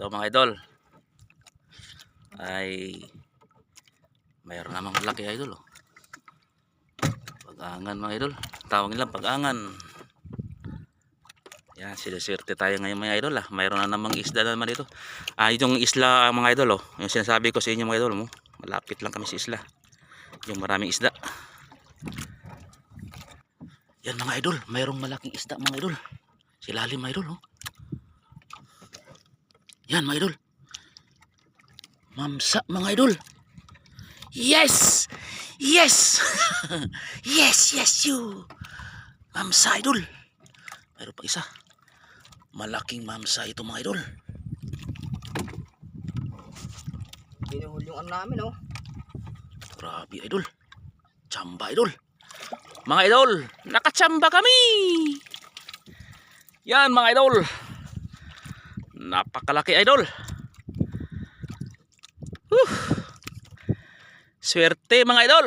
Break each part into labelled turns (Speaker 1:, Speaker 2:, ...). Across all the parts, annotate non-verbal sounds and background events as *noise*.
Speaker 1: Ito mga idol. Ay mayroon namang laki idol. Oh. Pag-angan mga idol. Tawag nila pag-angan. Yan, siniswerte tayo ngayon mga idol ah. Mayroon na namang isda na naman dito. Ah, yung isla mga idol oh. Yung sinasabi ko sa inyo mga idol mo. Malapit lang kami sa isla. Yung maraming isda. Yan mga idol, mayroong malaking isda mga idol. Silalim mga idol oh. Yan mga idol. Mamsa mga idol. Yes! Yes! *laughs* yes, yes you. Mamsa idol. Mayroon pa isa. Malaking mamsa ito mga idol.
Speaker 2: Hinuhuli yung ano namin oh.
Speaker 1: Grabe idol. Chamba idol. Mga idol, nakachamba kami. Yan mga idol. Napakalaki idol. Whew. Swerte mga idol.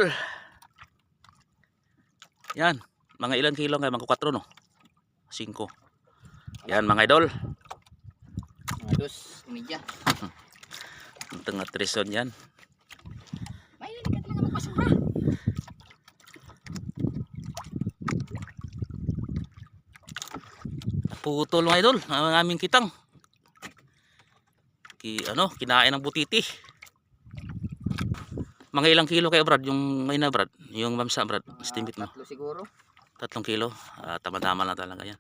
Speaker 1: Yan, mga ilan kilo nga mga 4 no? 5. Yan mga idol.
Speaker 2: Mga dos, media.
Speaker 1: Ang *laughs* tanga trison yan.
Speaker 2: May hindi ka talaga magpasura.
Speaker 1: Putol mga idol, ang aming kitang. Ki, ano, kinain ng butiti. Mga ilang kilo kayo Brad, yung ngayon na Brad, yung mamsa Brad,
Speaker 2: Mga
Speaker 1: estimate mo.
Speaker 2: Tatlo siguro.
Speaker 1: Tatlong kilo, Ah, tama-tama lang talaga yan.